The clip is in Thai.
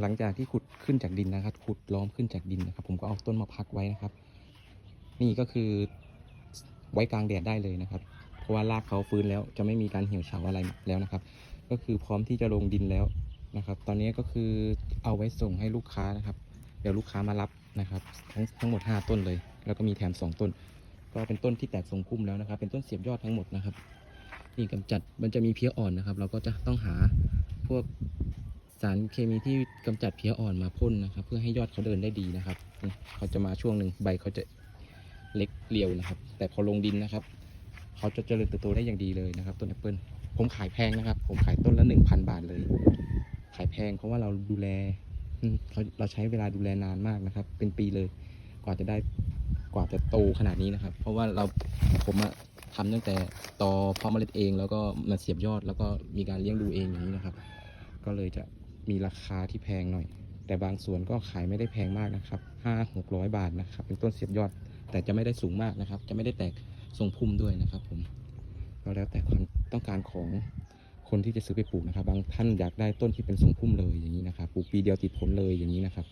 หลังจากที่ขุดขึ้นจากดินนะครับ ขุดล้อมขึ้นจากดินนะครับ ผมก็เอาต้นมาพักไว้นะครับ นี่ก็คือไว้กลางแดดได้เลยนะครับ เพราะว่ารากเขาฟื้นแล้วจะไม่มีการเหี่ยวเฉาอะไรแล้วนะครับ ก็คือพร้อมที่จะลงดินแล้วนะครับ ตอนนี้ก็คือเอาไว้ส่งให้ลูกค้านะครับ เดี๋ยวลูกค้ามารับนะครับ ทั้งทั้งหมด 5 ต้นเลย แล้วก็มีแถม 2 ต้น ก็เป็นต้นที่แตกทรงพุ่มแล้วนะครับ เป็นต้นเสียบยอดทั้งหมดนะครับนี่กำจัดมันจะมีเพี้ยอ่อนนะครับ เราก็จะต้องหาพวก สารเคมีที่กำจัดเพี้ยอ่อนมาพ่นนะครับ เพื่อให้ยอดเขาเดินได้ดีนะครับเขาจะมาช่วงหนึ่งใบเขาจะเล็กเรียวนะครับ แต่พอลงดินนะครับ เขาจะเจริญเติบโตได้อย่างดีเลยนะครับ ต้นแอปเปิลผมขายแพงนะครับ ผมขายต้นละหนึ่งพันบาทเลย ขายแพงเพราะว่าเราดูแลเราเราใช้เวลาดูแลนานมากนะครับ เป็นปีเลย กว่าจะได้กว่าจะโตขนาดนี้นะครับ เพราะว่าเราผมอะทำตั้งแต่ตอพาะเมล็ดเอง แล้วก็มาเสียบยอดแล้วก็มีการเลี้ยงดูเองอย่างนี้นะครับ ก็เลยจะ มีราคาที่แพงหน่อย แต่บางส่วนก็ขายไม่ได้แพงมากนะครับห้าหกร้อยบาทนะครับ เป็นต้นเสียบยอด แต่จะไม่ได้สูงมากนะครับ จะไม่ได้แตกทรงพุ่มด้วยนะครับ ผมก็แล้วแต่ความต้องการของคนที่จะซื้อไปปลูกนะครับ บางท่านอยากได้ต้นที่เป็นทรงพุ่มเลยอย่างนี้นะครับ ปลูกปีเดียวติดผลเลยอย่างนี้นะครับ